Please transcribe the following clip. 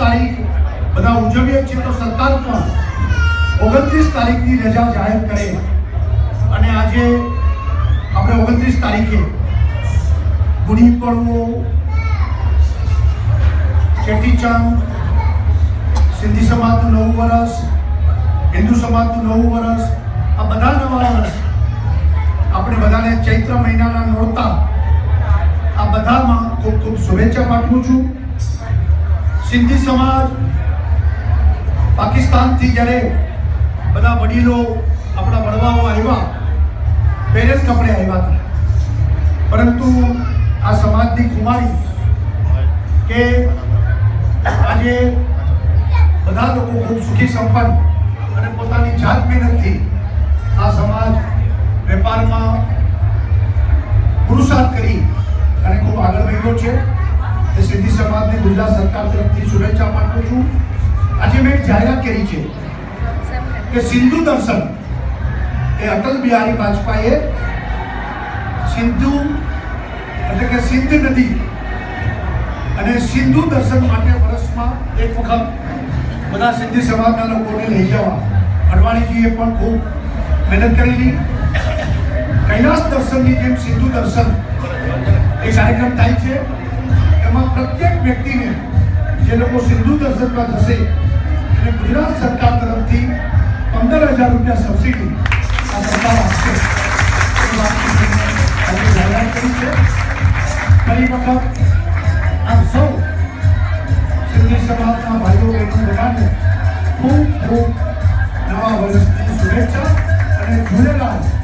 તારીખ, બધા ઉજવીએ છીએ તો સરકાર પણ ઓગણત્રીસ તારીખની રજા જાહેર કરે. અને આજે આપણે ઓગણત્રીસ તારીખે ગુડી પડવો ચેટીચંદ, સિંધી સમાજનું નવું વર્ષ હિન્દુ સમાજનું નવું વર્ષ આ બધા નવા વર્ષ આપણે બધાને ચૈત્ર મહિનાના નોરતા આ બધામાં ખૂબ ખૂબ શુભેચ્છા પાઠવું છું. સિંધી સમાજ પાકિસ્તાનથી જ્યારે બધા વડીલો આપણા વડવાઓ આવ્યા, પેરેસ કપડે આવ્યા હતા. પરંતુ આ સમાજની કુમારી કે આજે બધા લોકો ખૂબ સુખી સંપન્ન અને પોતાની જાત મહેનતથી આ સમાજ વેપારમાં પુરુષાર્થ કરી અને ખૂબ આગળ વધ્યો છે. એ સિંધી સમાજને ગુજરાત સરકાર તરફથી શુભેચ્છા પાઠવું છું. આજે મેં એક જાહેરાત કરી છે કે સિંધુ દર્શન એ અટલ બિહારી વાજપેયીએ સિંધુ એટલે કે સિંધ નદી અને સિંધુ દર્શન માટે વર્ષમાં એક વખત બધા સિંધી સમાજના લોકોને લઈ જવા. અડવાણીજીએ પણ ખૂબ મહેનત કરેલી. કૈલાસ દર્શનની જેમ સિંધુ દર્શન એ કાર્યક્રમ થાય છે. વ્યક્તિને જે લોકો સિંધુ દર્શનમાં થશે એને ગુજરાત સરકાર તરફથી પંદર હજાર રૂપિયા સબસિડી આ સરકાર આપશે જાહેરાત કરી છે ફરી વખત આપ સૌ સિંધી સમાજના ભાઈઓ બહેનો બધાને ખૂબ ખૂબ નવા વર્ષની શુભેચ્છા અને ઝૂલેલાલ